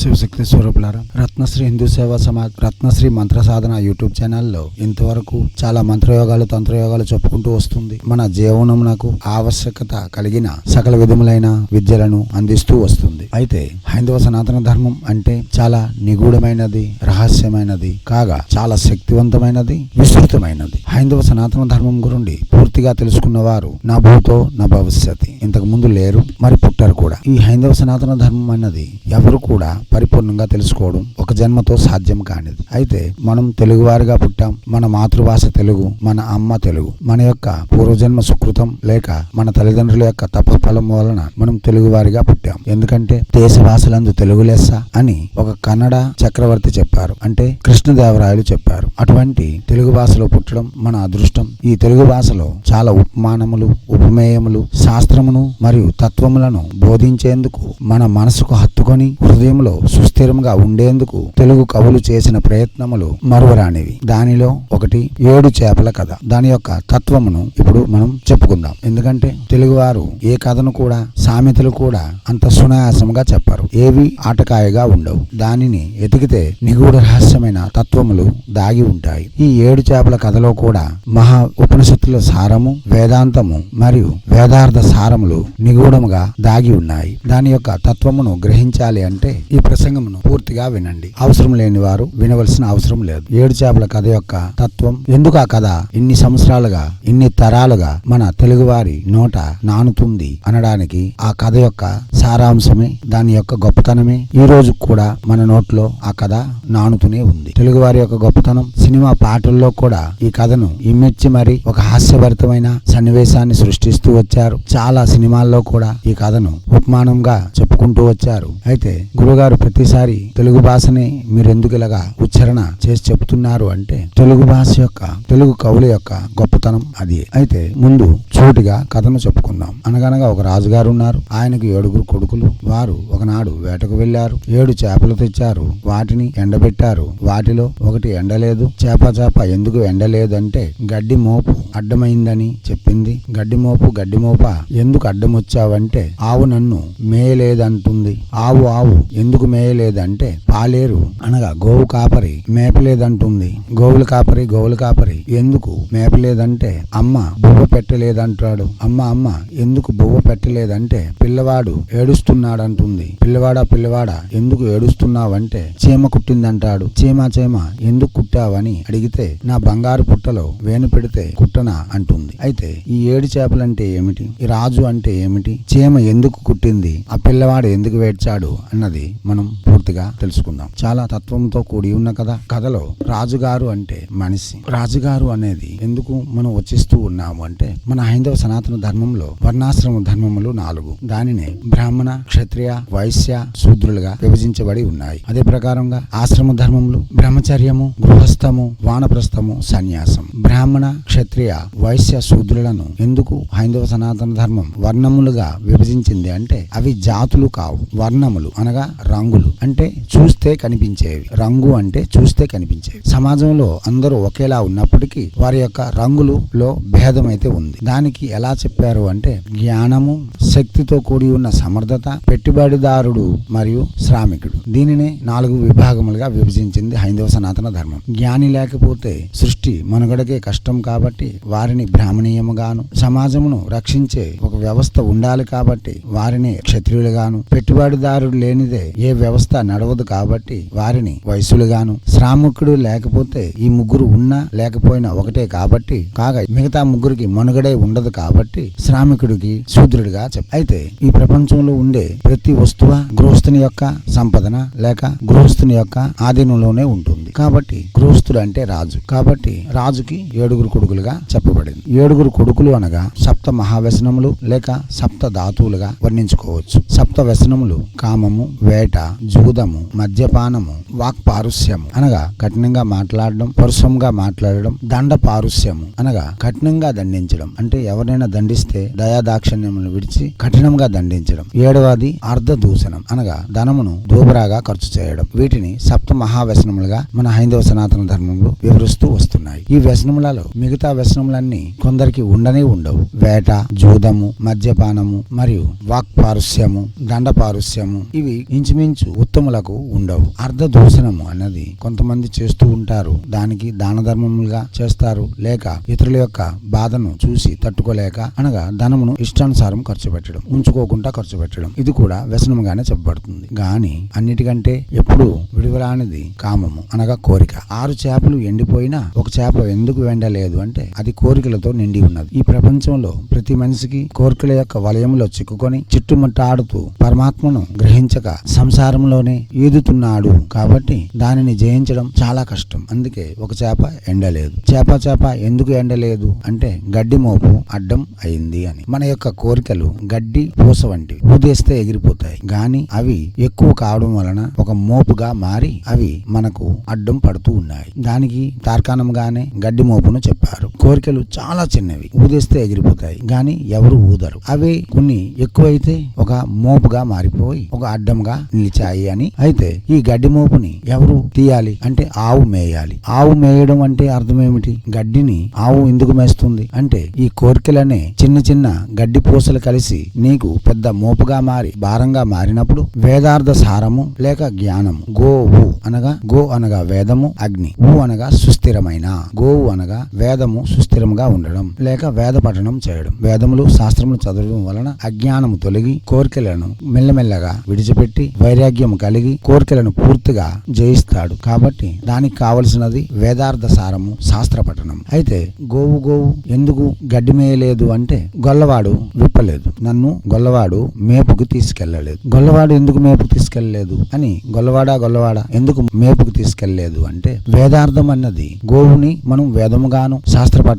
శివశక్తి స్వరూపులారా రత్నశ్రీ హిందూ సేవా సమాజ్ రత్నశ్రీ మంత్ర సాధన యూట్యూబ్ ఛానల్లో ఇంతవరకు చాలా మంత్రయోగాలు తంత్రయోగాలు చెప్పుకుంటూ వస్తుంది. మన జీవనమునకు ఆవశ్యకత కలిగిన సకల విధములైన విద్యలను అందిస్తూ వస్తుంది. అయితే హైందవ సనాతన ధర్మం అంటే చాలా నిగూఢమైనది రహస్యమైనది కాగా చాలా శక్తివంతమైనది విస్తృతమైనది. హైందవ సనాతన ధర్మం గురించి పూర్తిగా తెలుసుకున్న వారు నా భూతో నా భవిష్యత్. ఇంతకు ముందు లేరు మరి పుట్టారు కూడా. ఈ హైందవ సనాతన ధర్మం అన్నది ఎవరు కూడా పరిపూర్ణంగా తెలుసుకోవడం ఒక జన్మతో సాధ్యం కానిది. అయితే మనం తెలుగువారిగా పుట్టాం మన మాతృభాష తెలుగు మన అమ్మ తెలుగు. మన యొక్క పూర్వజన్మ సుకృతం లేక మన తల్లిదండ్రుల యొక్క తపఫలం వలన మనం తెలుగువారిగా పుట్టాం. ఎందుకంటే దేశ భాషలందు తెలుగు లెస్స అని ఒక కన్నడ చక్రవర్తి చెప్పారు. అంటే కృష్ణదేవరాయలు చెప్పారు. అటువంటి తెలుగు భాషలో పుట్టడం మన అదృష్టం. ఈ తెలుగు భాషలో చాలా ఉపమానములు ఉపమేయములు శాస్త్రమును మరియు తత్వములను బోధించేందుకు మన మనసుకు హత్తుకొని హృదయంలో సుస్థిరంగా ఉండేందుకు తెలుగు కవులు చేసిన ప్రయత్నములు మరువరానివి. దానిలో ఒకటి ఏడు చేపల కథ. దాని యొక్క తత్వమును ఇప్పుడు మనం చెప్పుకుందాం. ఎందుకంటే తెలుగువారు ఏ కథను కూడా సామెతలు కూడా అంత సునాయాసంగా చెప్పారు. ఏవి ఆటకాయగా ఉండవు. దానిని ఎతికితే నిగూఢ రహస్యమైన తత్వములు దాగి ఉంటాయి. ఈ ఏడు చేపల కథలో కూడా మహా ఉపనిషత్తుల సారము వేదాంతము మరియు వేదార్థ సారములు నిగూఢముగా దాగి ఉన్నాయి. దాని యొక్క తత్వమును గ్రహించాలి అంటే ఈ ఈ ప్రసంగమును పూర్తిగా వినండి. అవసరం లేని వారు వినవలసిన అవసరం లేదు. ఏడు చేపల కథ యొక్క తత్వం ఎందుకు ఆ కథ ఇన్ని సంవత్సరాలుగా ఇన్ని తరాలుగా మన తెలుగువారి నోట నానుతుంది అనడానికి ఆ కథ యొక్క సారాంశమే దాని యొక్క గొప్పతనమే ఈ రోజు కూడా మన నోట్లో ఆ కథ నానుతూనే ఉంది. తెలుగువారి యొక్క గొప్పతనం సినిమా పాటల్లో కూడా ఈ కథను ఇమ్మెచ్చి మరి ఒక హాస్యభరితమైన సన్నివేశాన్ని సృష్టిస్తూ వచ్చారు. చాలా సినిమాల్లో కూడా ఈ కథను ఉపమానంగా చెప్పుకుంటూ వచ్చారు. అయితే గురుగారు ప్రతిసారి తెలుగు భాషని మీరు ఎందుకు ఇలాగా ఉచ్చారణ చేసి చెప్తున్నారు అంటే తెలుగు భాష యొక్క తెలుగు కవుల యొక్క గొప్పతనం అది. అయితే ముందు చోటిగా కథను చెప్పుకుందాం. అనగనగా ఒక రాజుగారు ఉన్నారు. ఆయనకు ఏడుగురు కొడుకులు. వారు ఒకనాడు వేటకు వెళ్ళారు ఏడు చేపలు తెచ్చారు. వాటిని ఎండబెట్టారు. వాటిలో ఒకటి ఎండలేదు. చేప చేప ఎందుకు ఎండలేదంటే గడ్డి మోపు అడ్డమైందని చెప్పింది. గడ్డి మోపు గడ్డి మోప ఎందుకు అడ్డం వచ్చావంటే ఆవు నన్ను మేయలేదంటుంది. ఆవు ఆవు ఎందుకు ఎందుకు మేయలేదంటే పాలేరు అనగా గోవు కాపరి మేపలేదంటుంది గోవుల కాపరి గోవుల కాపరి. ఎందుకు మేపలేదంటే అమ్మ బువ్వ పెట్టలేదంటాడు. అమ్మ అమ్మ ఎందుకు బువ్వ పెట్టలేదంటే పిల్లవాడు ఏడుస్తున్నాడంటుంది. పిల్లవాడా పిల్లవాడా ఎందుకు ఏడుస్తున్నావంటే చీమ కుట్టిందంటాడు. చీమ చీమ ఎందుకు కుట్టావని అడిగితే నా బంగారు పుట్టలో వేను పెడితే కుట్టనా అంటుంది. అయితే ఈ ఏడు చేపలంటే ఏమిటి? ఈ రాజు అంటే ఏమిటి? చీమ ఎందుకు కుట్టింది? ఆ పిల్లవాడు ఎందుకు వేడ్చాడు? అన్నది మనం పూర్తిగా తెలుసుకుందాం. చాలా తత్వంతో కూడి ఉన్న కదా కథలో రాజుగారు అంటే మనిషి. రాజుగారు అనేది ఎందుకు మనం వచ్చిస్తూ ఉన్నాము అంటే మన హైందవ సనాతన ధర్మంలో వర్ణాశ్రమ ధర్మములు నాలుగు. దానినే బ్రాహ్మణ క్షత్రియ వైశ్య శూద్రులుగా విభజించబడి ఉన్నాయి. అదే ప్రకారంగా ఆశ్రమ ధర్మములు బ్రహ్మచర్యము గృహస్థము వానప్రస్థము సన్యాసం. బ్రాహ్మణ క్షత్రియ వైశ్య శూద్రులను ఎందుకు హైందవ సనాతన ధర్మం వర్ణములుగా విభజించింది అంటే అవి జాతులు కావు వర్ణములు అనగా రంగులు అంటే చూస్తే కనిపించేవి. రంగు అంటే చూస్తే కనిపించేవి. సమాజంలో అందరూ ఒకేలా ఉన్నప్పటికీ వారి యొక్క రంగులులో భేదం అయితే ఉంది. దానికి ఎలా చెప్పారు అంటే జ్ఞానము శక్తితో కూడి ఉన్న సమర్థత పెట్టుబడిదారుడు మరియు శ్రామికుడు. దీనినే నాలుగు విభాగములుగా విభజించింది హైందవ సనాతన ధర్మం. జ్ఞాని లేకపోతే సృష్టి మనుగడకే కష్టం కాబట్టి వారిని బ్రాహ్మణీయముగాను సమాజమును రక్షించే ఒక వ్యవస్థ ఉండాలి కాబట్టి వారిని క్షత్రియులుగాను పెట్టుబడిదారుడు లేనిదే ఏ ఏ వ్యవస్థ నడవదు కాబట్టి వారిని వయసులుగాను శ్రామికుడు లేకపోతే ఈ ముగ్గురు ఉన్నా లేకపోయినా ఒకటే కాబట్టి కాగా మిగతా ముగ్గురికి మనుగడే ఉండదు కాబట్టి శ్రామికుడికి శూద్రుడిగా చెప్ప అయితే ఈ ప్రపంచంలో ఉండే ప్రతి వస్తువ గృహస్థుని యొక్క సంపదన లేక గృహస్థుని యొక్క ఆధీనంలోనే ఉంటుంది? కాబట్టి గృహస్థుడు అంటే రాజు. కాబట్టి రాజుకి ఏడుగురు కొడుకులుగా చెప్పబడింది. ఏడుగురు కొడుకులు అనగా సప్త మహావ్యసనములు లేక సప్త ధాతువులుగా వర్ణించుకోవచ్చు. సప్త వ్యసనములు కామము వేట జూదము మద్యపానము వాక్ పారుస్యము అనగా కఠినంగా మాట్లాడడం పరుషంగా మాట్లాడడం దండ పారుష్యము అనగా కఠినంగా దండించడం. అంటే ఎవరైనా దండిస్తే దయాదాక్షిణ్యములను విడిచి కఠినంగా దండించడం. ఏడవది అర్ధ దూషణం అనగా ధనమును దూబరాగా ఖర్చు చేయడం. వీటిని సప్త మహావ్యసనములుగా మన మన హైందవ సనాతన ధర్మంలో వివరిస్తూ వస్తున్నాయి. ఈ వ్యసనములలో మిగతా వ్యసనములన్నీ కొందరికి ఉండనే ఉండవు. వేట జూదము మద్యపానము మరియు వాక్ పారుష్యము దండ పారుష్యము ఇవి ఇంచుమించు ఉత్తములకు ఉండవు. అర్ధ దూషణము అన్నది కొంతమంది చేస్తూ ఉంటారు. దానికి దాన ధర్మములుగా చేస్తారు. లేక ఇతరుల యొక్క బాధను చూసి తట్టుకోలేక అనగా ధనమును ఇష్టానుసారం ఖర్చు పెట్టడం ఉంచుకోకుండా ఖర్చు పెట్టడం. ఇది కూడా వ్యసనముగానే చెప్పబడుతుంది. గాని అన్నిటికంటే ఎప్పుడు విడుదలానిది కామము అనగా కోరిక. ఆరు చేపలు ఎండిపోయినా ఒక చేప ఎందుకు వెండలేదు అంటే అది కోరికలతో నిండి ఉన్నది. ఈ ప్రపంచంలో ప్రతి మనిషికి కోరికల యొక్క వలయంలో చిక్కుకొని చిట్టుముట్టాడుతూ పరమాత్మను గ్రహించక సంసారంలోనే ఈదుతున్నాడు కాబట్టి దానిని జయించడం చాలా కష్టం. అందుకే ఒక చేప ఎండలేదు. చేప చేప ఎందుకు ఎండలేదు అంటే గడ్డి మోపు అడ్డం అయింది అని. మన యొక్క కోరికలు గడ్డి పూస వంటివి ఊదేస్తే ఎగిరిపోతాయి. గాని అవి ఎక్కువ కావడం వలన ఒక మోపుగా మారి అవి మనకు అడ్డం పడుతూ ఉన్నాయి. దానికి తార్కాణంగానే గడ్డి మోపును చెప్పారు. కోరికలు చాలా చిన్నవి. ఊదేస్తే ఎగిరిపోతాయి. గాని ఎవరు ఊదరు. అవి కొన్ని ఎక్కువైతే ఒక మోపుగా మారిపోయి ఒక అడ్డంగా నిలిచాయి అని. అయితే ఈ గడ్డి మోపుని ఎవరు తీయాలి అంటే ఆవు మేయాలి. ఆవు మేయడం అంటే అర్థం ఏమిటి గడ్డిని ఆవు ఎందుకు మేస్తుంది? అంటే ఈ కోరికలనే చిన్న చిన్న గడ్డి పూసలు కలిసి నీకు పెద్ద మోపుగా మారి భారంగా మారినప్పుడు వేదార్థ సారము లేక జ్ఞానము. గోవు అనగా గో అనగా వేదము అగ్ని. ఊ అనగా సుస్థిరమైన. గోవు అనగా వేదము సుస్థిరముగా ఉండడం లేక వేద పఠనం చేయడం. వేదములు శాస్త్రములు చదవడం వలన అజ్ఞానము తొలగి కోరికలను మెల్లమెల్లగా విడిచిపెట్టి వైరాగ్యం కలిగి కోరికలను పూర్తిగా జయిస్తాడు. కాబట్టి దానికి కావలసినది వేదార్థ సారము శాస్త్ర పఠనం. అయితే గోవు గోవు ఎందుకు గడ్డి మేయలేదు అంటే గొల్లవాడు విప్పలేదు. నన్ను గొల్లవాడు మేపుకు తీసుకెళ్ళలేదు. గొల్లవాడు ఎందుకు మేపుకు తీసుకెళ్ళలేదు? అని గొల్లవాడా గొల్లవాడా ఎందుకు మేపుకు తీసుకెళ్ళలేదు లేదు అంటే వేదార్థం అన్నది గోవుని మనం వేదముగాను శాస్త్ర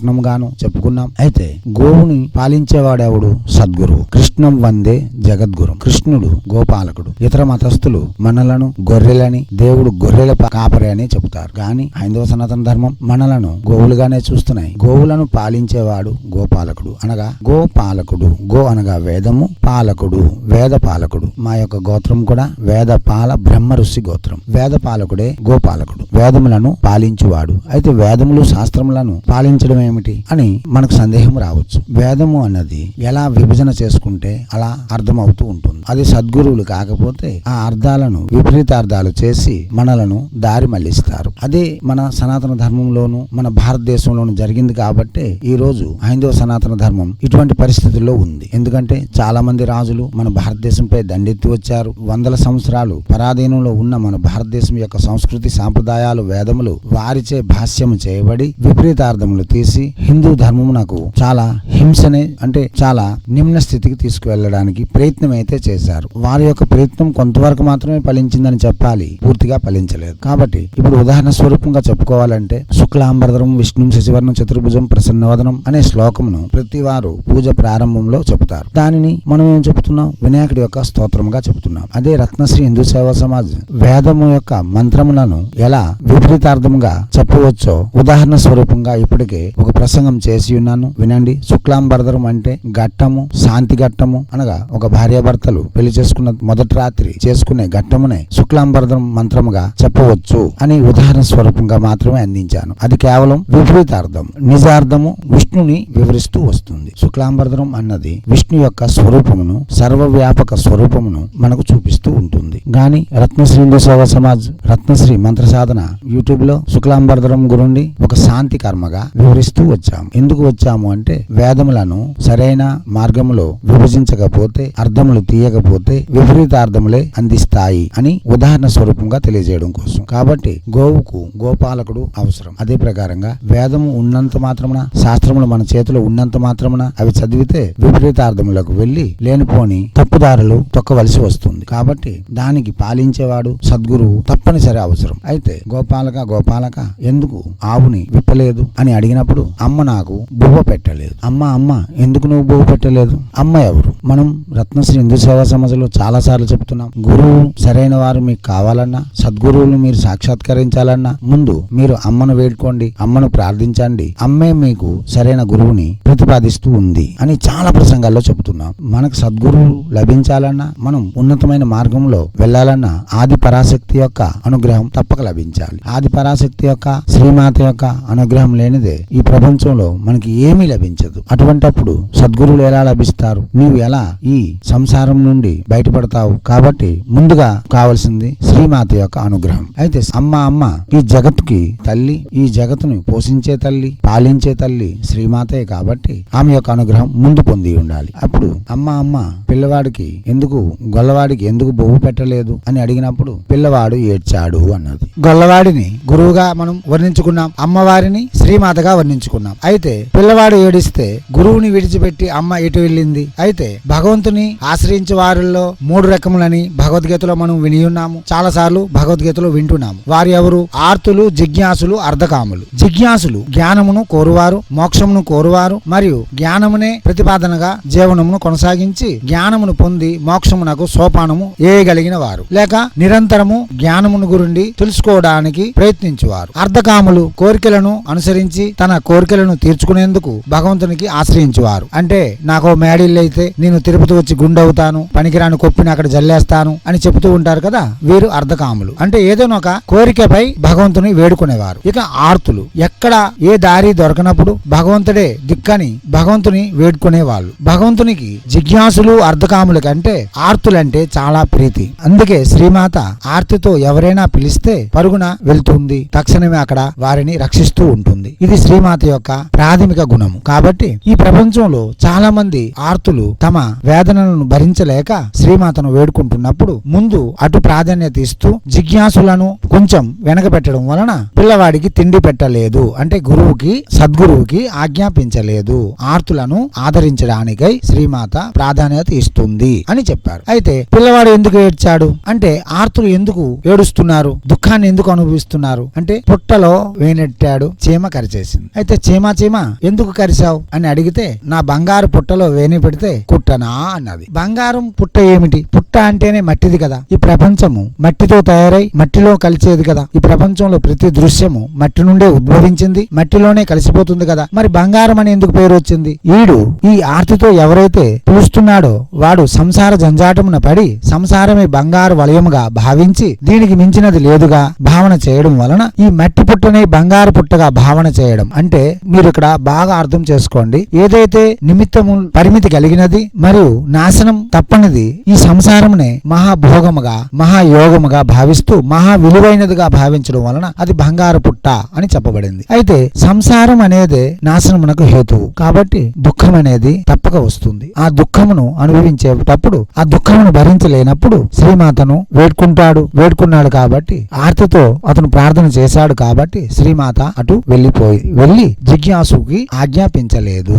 చెప్పుకున్నాం. అయితే గోవుని పాలించేవాడెవడు సద్గురువు. కృష్ణం వందే జగద్గురు. కృష్ణుడు గోపాలకుడు. ఇతర మతస్థులు మనలను గొర్రెలని దేవుడు గొర్రెల కాపరే అని చెబుతారు. కానీ హైందవ సనాతన ధర్మం మనలను గోవులుగానే చూస్తున్నాయి. గోవులను పాలించేవాడు గోపాలకుడు. అనగా గోపాలకుడు. గో అనగా వేదము పాలకుడు వేద పాలకుడు మా యొక్క గోత్రం కూడా వేద పాల బ్రహ్మ ఋషి గోత్రం. వేద పాలకుడే గోపాలకుడు. వేదములను పాలించువాడు. అయితే వేదములు శాస్త్రములను పాలించడం ఏమిటి అని మనకు సందేహం రావచ్చు. వేదము అన్నది ఎలా విభజన చేసుకుంటే అలా అర్థమవుతూ ఉంటుంది. అది సద్గురువులు కాకపోతే ఆ అర్థాలను విపరీతార్థాలు చేసి మనలను దారి మళ్ళిస్తారు అదే మన సనాతన ధర్మంలోను మన భారతదేశంలోను జరిగింది కాబట్టి ఈ రోజు హైందవ సనాతన ధర్మం ఇటువంటి పరిస్థితుల్లో ఉంది. ఎందుకంటే చాలా మంది రాజులు మన భారతదేశంపై దండెత్తి వచ్చారు. వందల సంవత్సరాలు పరాధీనంలో ఉన్న మన భారతదేశం యొక్క సంస్కృతి సంప్రదాయాలు వేదములు వారిచే భాష్యము చేయబడి విపరీతార్థములు తీసి హిందూ ధర్మమునకు చాలా హింసనే అంటే చాలా నిమ్న స్థితికి తీసుకువెళ్ళడానికి ప్రయత్నం అయితే చేశారు. వారి యొక్క ప్రయత్నం కొంతవరకు మాత్రమే ఫలించిందని చెప్పాలి. పూర్తిగా ఫలించలేదు. కాబట్టి ఇప్పుడు ఉదాహరణ స్వరూపంగా చెప్పుకోవాలంటే శుక్లాంబరధరం విష్ణు శశివర్ణం చతుర్భుజం ప్రసన్నవదనం అనే శ్లోకమును ప్రతి వారు పూజ ప్రారంభంలో చెబుతారు. దానిని మనం ఏం చెబుతున్నాం? వినాయకుడి యొక్క స్తోత్రముగా చెబుతున్నాం. అదే రత్నశ్రీ హిందూ సేవా సమాజ్ వేదము యొక్క మంత్రములను ఎలా విపరీతార్థముగా చెప్పవచ్చో ఉదాహరణ స్వరూపంగా ఇప్పటికే ఒక ప్రసంగం చేసి ఉన్నాను. వినండి. శుక్లాంబరధరం అంటే ఘట్టము శాంతి ఘట్టము అనగా ఒక భార్యాభర్తలు పెళ్ళి చేసుకున్న మొదటి రాత్రి చేసుకునే ఘట్టమునే శుక్లాంబరధరం మంత్రముగా చెప్పవచ్చు అని ఉదాహరణ స్వరూపంగా మాత్రమే అందించాను. అది కేవలం విపరీతార్థం. నిజార్థము విష్ణుని వివరిస్తూ వస్తుంది. శుక్లాంబరధరం అన్నది విష్ణు యొక్క స్వరూపమును సర్వవ్యాపక స్వరూపమును మనకు చూపిస్తూ ఉంటుంది. గాని రత్నశ్రీ హిందూ సేవా సమాజ్ రత్నశ్రీ మంత్రశ సాధన యూట్యూబ్లో శుక్లాంబరధరం గురుండి ఒక శాంతి కర్మగా వివరిస్తూ వచ్చాము. ఎందుకు వచ్చాము అంటే వేదములను సరైన మార్గములో విభజించకపోతే అర్థములు తీయకపోతే విపరీతార్థములే అందిస్తాయి అని ఉదాహరణ స్వరూపంగా తెలియజేయడం కోసం. కాబట్టి గోవుకు గోపాలకుడు అవసరం. అదే ప్రకారంగా వేదము ఉన్నంత మాత్రమున శాస్త్రములు మన చేతిలో ఉన్నంత మాత్రమున అవి చదివితే విపరీతార్థములకు వెళ్ళి లేనిపోని తప్పుదారులు తొక్కవలసి వస్తుంది. కాబట్టి దానికి పాలించేవాడు సద్గురువు తప్పనిసరి అవసరం. అయితే గోపాలక గోపాలక ఎందుకు ఆవుని విప్పలేదు? అని అడిగినప్పుడు అమ్మ నాకు బువ్వ పెట్టలేదు. అమ్మ అమ్మ ఎందుకు నువ్వు బువ్వ పెట్టలేదు? అమ్మ ఎవరు? మనం రత్నశ్రీ హిందూ సేవా సమాజంలో చాలా సార్లు చెప్తున్నాం గురువు సరైన వారు మీకు కావాలన్నా సద్గురువులు మీరు మీరు సాక్షాత్కరించాలన్నా ముందు మీరు అమ్మను వేడుకోండి అమ్మను ప్రార్థించండి. అమ్మే మీకు సరైన గురువుని ప్రతిపాదిస్తూ ఉంది అని చాలా ప్రసంగాల్లో చెబుతున్నాం. మనకు సద్గురువు లభించాలన్నా మనం ఉన్నతమైన మార్గంలో వెళ్ళాలన్నా ఆది పరాశక్తి యొక్క అనుగ్రహం తప్పక లభించాలి. ఆది పరాశక్తి యొక్క శ్రీమాత యొక్క అనుగ్రహం లేనిదే ఈ ప్రపంచంలో మనకి ఏమీ లభించదు. అటువంటప్పుడు సద్గురువులు ఎలా లభిస్తారు? నీవు ఎలా ఈ సంసారం నుండి బయటపడతావు? కాబట్టి ముందుగా కావలసింది శ్రీమాత యొక్క అనుగ్రహం. అయితే అమ్మ అమ్మ ఈ జగత్తుకి తల్లి ఈ జగత్తును పోషించే తల్లి పాలించే తల్లి శ్రీమాతే కాబట్టి ఆమె యొక్క అనుగ్రహం ముందు పొంది ఉండాలి. అప్పుడు అమ్మ అమ్మ పిల్లవాడికి ఎందుకు గొల్లవాడికి ఎందుకు బొవ్వు పెట్టలేదు అని అడిగినప్పుడు పిల్లవాడు ఏడ్చాడు అన్నది. గొల్లవాడిని గురువుగా మనం వర్ణించుకున్నాం. అమ్మవారిని శ్రీమాతగా వర్ణించుకున్నాం. అయితే పిల్లవాడు ఏడిస్తే గురువుని విడిచిపెట్టి అమ్మ ఎటు వెళ్ళింది? అయితే భగవంతుని ఆశ్రయించే వారిలో మూడు రకములని భగవద్గీతలో మనం విని ఉన్నాము. చాలా సార్లు భగవద్గీతలో వింటున్నాము. వారు ఎవరు? ఆర్తులు జిజ్ఞాసులు అర్ధకాములు. జిజ్ఞాసులు జ్ఞానమును కోరువారు మోక్షమును కోరువారు మరియు జ్ఞానమునే ప్రతిపాదనగా జీవనమును కొనసాగించి జ్ఞానమును పొంది మోక్షమునకు సోపానము వేయగలిగిన వారు. లేక నిరంతరము జ్ఞానమును గురుండి తెలుసుకు తీర్చుకోవడానికి ప్రయత్నించువారు. అర్ధకాములు కోరికలను అనుసరించి తన కోరికలను తీర్చుకునేందుకు భగవంతునికి ఆశ్రయించువారు. అంటే నాకు మేడిల్లు అయితే నేను తిరుపతి వచ్చి గుండవుతాను పనికిరాని కొప్పిని అక్కడ జల్లేస్తాను అని చెబుతూ ఉంటారు కదా వీరు అర్ధకాములు. అంటే ఏదైనా ఒక కోరికపై భగవంతుని వేడుకునేవారు. ఇక ఆర్తులు. ఎక్కడ ఏ దారి దొరకనప్పుడు భగవంతుడే దిక్కని భగవంతుని వేడుకునే వాళ్ళు భగవంతునికి జిజ్ఞాసులు అర్ధకాముల కంటే ఆర్తులంటే చాలా ప్రీతి. అందుకే శ్రీమాత ఆర్తితో ఎవరైనా పిలిస్తే పరుగున వెళ్తుంది. తక్షణమే అక్కడ వారిని రక్షిస్తూ ఉంటుంది. ఇది శ్రీమాత యొక్క ప్రాథమిక గుణము. కాబట్టి ఈ ప్రపంచంలో చాలా మంది ఆర్తులు తమ వేదనలను భరించలేక శ్రీమాతను వేడుకుంటున్నప్పుడు ముందు అటు ప్రాధాన్యత ఇస్తూ జిజ్ఞాసులను కొంచెం వెనక పెట్టడం వలన పిల్లవాడికి తిండి పెట్టలేదు. అంటే గురువుకి సద్గురువుకి ఆజ్ఞాపించలేదు. ఆర్తులను ఆదరించడానికై శ్రీమాత ప్రాధాన్యత ఇస్తుంది అని చెప్పారు. అయితే పిల్లవాడు ఎందుకు ఏడ్చాడు? అంటే ఆర్తులు ఎందుకు ఏడుస్తున్నారు? దుఃఖాన్ని ఎందుకు అనుభవిస్తున్నారు? అంటే పుట్టలో వేనెట్టాడు చీమ కరిచేసింది. అయితే చీమ చీమ ఎందుకు కరిచావు అని అడిగితే నా బంగారు పుట్టలో వేని పెడితే కుట్టనా అన్నది. బంగారం పుట్ట ఏమిటి? పుట్ట అంటేనే మట్టిది కదా. ఈ ప్రపంచము మట్టితో తయారై మట్టిలో కలిసేది కదా. ఈ ప్రపంచంలో ప్రతి దృశ్యము మట్టి నుండే ఉద్భవించింది మట్టిలోనే కలిసిపోతుంది కదా. మరి బంగారం అని ఎందుకు పేరు వచ్చింది? ఈడు ఈ ఆర్తితో ఎవరైతే పిలుస్తున్నాడో వాడు సంసార జంజాటమున పడి సంసారమే బంగారు వలయముగా భావించి దీనికి మించినది లేదుగా. భావన చేయడం వలన ఈ మట్టి పుట్టని బంగారు పుట్టగా భావన చేయడం. అంటే మీరు ఇక్కడ బాగా అర్థం చేసుకోండి. ఏదైతే నిమిత్తము పరిమితి కలిగినది మరియు నాశనం తప్పనిది ఈ సంసారంనే మహాభోగముగా మహాయోగముగా భావిస్తూ మహా విలువైనదిగా భావించడం వలన అది బంగారు పుట్ట అని చెప్పబడింది. అయితే సంసారం అనేది నాశనమునకు హేతువు. కాబట్టి దుఃఖం అనేది తప్పక వస్తుంది. ఆ దుఃఖమును అనుభవించేటప్పుడు ఆ దుఃఖమును భరించలేనప్పుడు శ్రీమాతను వేడుకుంటాడు. వేడుకున్నాడు కాబట్టి భక్తితో అతను ప్రార్థన చేశాడు కాబట్టి శ్రీమాత అటు వెళ్ళిపోయి వెళ్ళి జిజ్ఞాసుకి ఆజ్ఞాపించలేదు.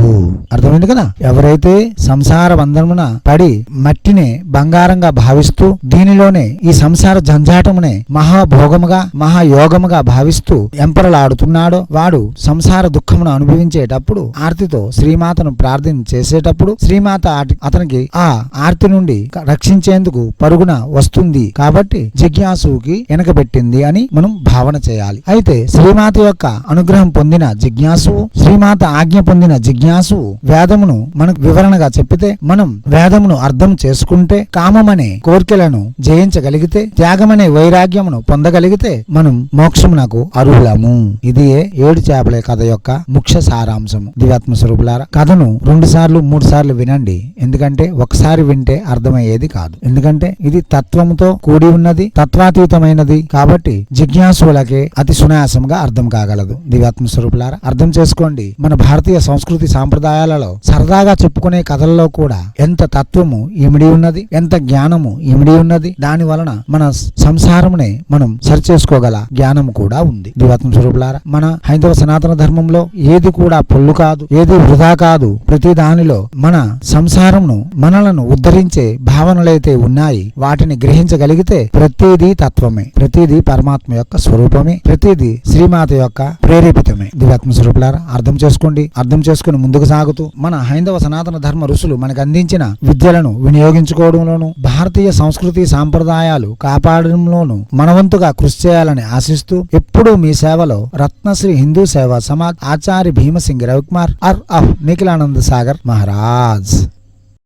అర్థమైంది కదా? ఎవరైతే సంసార బంధమున పడి మట్టినే బంగారంగా భావిస్తూ దీనిలోనే ఈ సంసార జంజాటమునే మహాభోగముగా మహాయోగముగా భావిస్తూ ఎంపరలాడుతున్నాడో వాడు సంసార దుఃఖమును అనుభవించేటప్పుడు ఆర్తితో శ్రీమాతను ప్రార్థన చేసేటప్పుడు శ్రీమాత అతనికి ఆ ఆర్తి నుండి రక్షించేందుకు పరుగున వస్తుంది కాబట్టి జిజ్ఞాసుకి వెనకబెట్టింది అని మనం భావన చేయాలి. అయితే శ్రీమాత యొక్క అనుగ్రహం పొందిన జిజ్ఞాసు శ్రీమాత ఆజ్ఞ పొందిన జిజ్ఞాసు వేదమును మనకు వివరణగా చెప్పితే మనం వేదమును అర్థం చేసుకుంటే కామమనే కోర్కెలను జయించగలిగితే త్యాగమనే వైరాగ్యమును పొందగలిగితే మనం మోక్షమునకు అర్హులము. ఇది ఏడు చేపలే కథ యొక్క ముఖ్య సారాంశము. దివాత్మ స్వరూపులార కథను రెండు సార్లు మూడు సార్లు వినండి. ఎందుకంటే ఒకసారి వింటే అర్థమయ్యేది కాదు. ఎందుకంటే ఇది తత్వముతో కూడి ఉన్నది తత్వాతీతమైనది. కాబట్టి జిజ్ఞాసులకే అతి సునాయాసంగా అర్థం కాగలదు. దివాత్మ స్వరూపులారా అర్థం చేసుకోండి. మన భారతీయ సంస్కృతి సాంప్రదాయాలలో సరదాగా చెప్పుకునే కథల్లో కూడా ఎంత తత్వము ఇమిడి ఉన్నది ఎంత జ్ఞానము ఇమిడి ఉన్నది దాని వలన మన సంసారమునే మనం సరిచేసుకోగల జ్ఞానము కూడా ఉంది. దివాత్మ స్వరూపులారా మన హైందవ సనాతన ధర్మంలో ఏది కూడా పొల్లు కాదు ఏది వృధా కాదు. ప్రతి దానిలో మన సంసారంను మనలను ఉద్ధరించే భావనలైతే ఉన్నాయి వాటిని గ్రహించగలిగితే ప్రతిదీ తత్వమే ప్రతిదీ పరమాత్మ యొక్క స్వరూపమే. ప్రతిదీ శ్రీమాత యొక్క ప్రేరేపితమే. దివాత్మ స్వరూపులారా అర్థం చేసుకోండి. అర్థం చేసుకుని ముందుకు సాగుతూ మన హైందవ సనాతన ధర్మ ఋషులు మనకు అందించిన విద్యలను వినియోగించుకోవడంలోను భారతీయ సంస్కృతి సాంప్రదాయాలు కాపాడడంలోను మనవంతుగా కృషి చేయాలని ఆశిస్తూ ఎప్పుడూ మీ సేవలో రత్నశ్రీ హిందూ సేవా సమాజ్ ఆచార్య భీమసింగ్ రవికుమార్ అర్ ఆఫ్ నిఖిలానంద సాగర్ మహారాజ్.